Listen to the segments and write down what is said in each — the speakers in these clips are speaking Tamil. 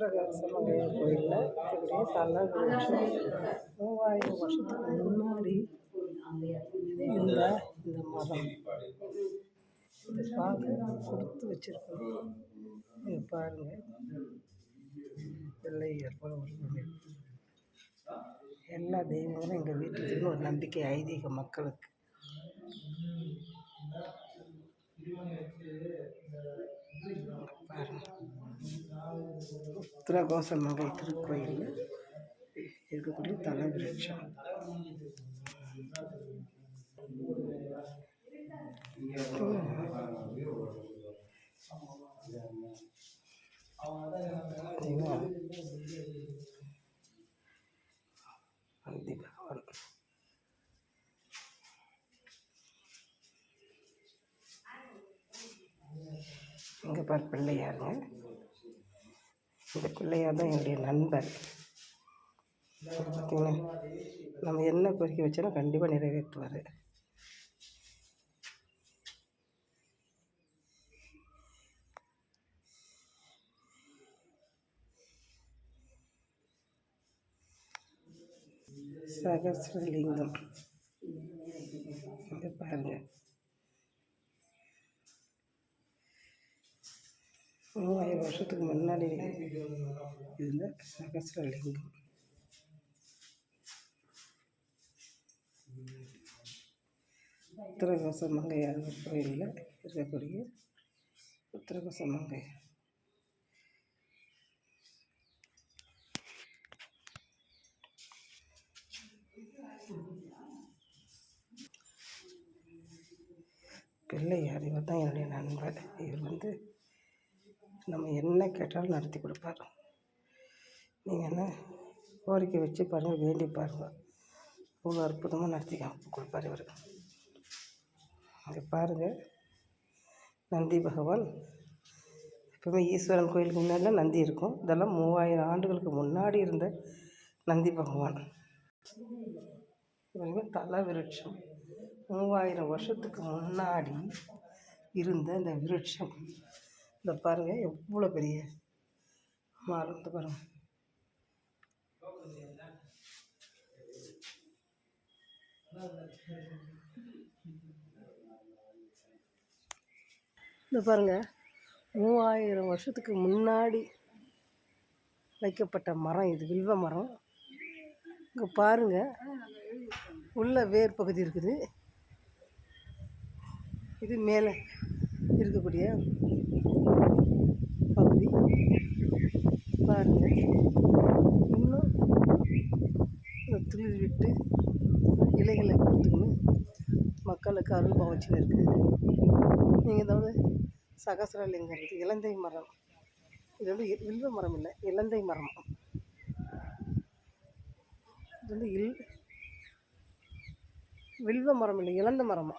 உத்திரகாசமங்கையார் கோயிலில் இருக்கக்கூடிய தலை வருஷம் மூவாயிரம் வருஷத்துக்கு முன்னாடி இருந்த இந்த மரம் இது பார்க்க கொடுத்து வச்சுருக்கோம். இது பாருங்கள் பிள்ளை ஏற்பாடு ஒரு எல்லா தெய்வங்களும் எங்கள் வீட்டுக்குன்னு ஒரு நம்பிக்கை ஐதீக மக்களுக்கு. பாருங்கள் உத்திரகோசமங்கை திருக்கோயிலில் இருக்கக்கூடிய தல விருட்சம் நந்தி பகவான் இங்கே பார் பிள்ளையாருங்க. இந்த பிள்ளையார் தான் என்னுடைய நண்பர் பார்த்தீங்களா நம்ம என்ன கோரிக்கை வச்சாலும் கண்டிப்பாக நிறைவேற்றுவார். சகசிரலிங்கம் இதை பாருங்கள் மூவாயிரம் வருஷத்துக்கு முன்னாடி இருந்த சகசிரலிங்கம் உத்தரகோச மங்கையார் கோயிலில் இருக்கக்கூடிய உத்தரகோச மங்கை. பிள்ளையார் இவர் தான் என்னுடைய நண்பர். இவர் வந்து நம்ம என்ன கேட்டாலும் நடத்தி கொடுப்பார். நீங்கள் என்ன கோரிக்கை வச்சு பாருங்கள் வேண்டி பாருங்கள் அவ்வளோ அற்புதமாக நடத்தி கொடுப்பார் இவர். இங்கே பாருங்கள் நந்தி பகவான். எப்பவுமே ஈஸ்வரன் கோயிலுக்கு முன்னாடிலாம் நந்தி இருக்கும். இதெல்லாம் மூவாயிரம் ஆண்டுகளுக்கு முன்னாடி இருந்த நந்தி பகவான். இவங்க தல விருட்சம். மூவாயிரம் வருஷத்துக்கு முன்னாடி இருந்த இந்த விருட்சம். இந்த பாருங்கள் எவ்வளோ பெரிய மரம். இந்த பாருங்கள் இந்த பாருங்கள் மூவாயிரம் வருஷத்துக்கு முன்னாடி வைக்கப்பட்ட மரம் இது வில்வ மரம். இங்கே பாருங்கள் உள்ள வேர் பகுதி இருக்குது. இது மேலே இருக்கக்கூடிய பாருங்கள் இன்னும் இந்த துளிர் விட்டு இலைகளை கொடுத்துக்கின்னு மக்களுக்கு அருள் பவச்சுன்னு இருக்குது. நீங்கள் ஏதாவது சகசரலிங்கிறது இலந்தை மரம். இது வந்து இ- வில்வ மரம் இல்லை இலந்தை மரம். இது வந்து இல் வில்வ மரம் இல்லை இலந்த மரமா.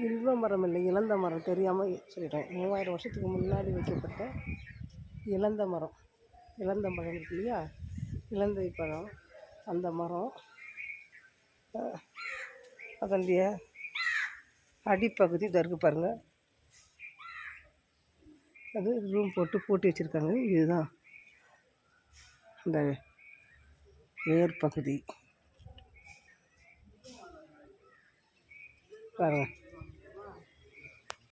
வில்வ மரம் இல்லை இலந்த மரம் தெரியாமல் சொல்லிட்டேன். மூவாயிரம் வருஷத்துக்கு முன்னாடி வைக்கப்பட்ட இலந்த மரம். இலந்த மரம் இருக்கு இல்லையா? இலந்தை பழம். அந்த மரம் அதனுடைய அடிப்பகுதி தருக்கு பாருங்கள் அது ரூம் போட்டு பூட்டி வச்சுருக்காங்க. இதுதான் அந்த வேர் பகுதி. பாருங்கள்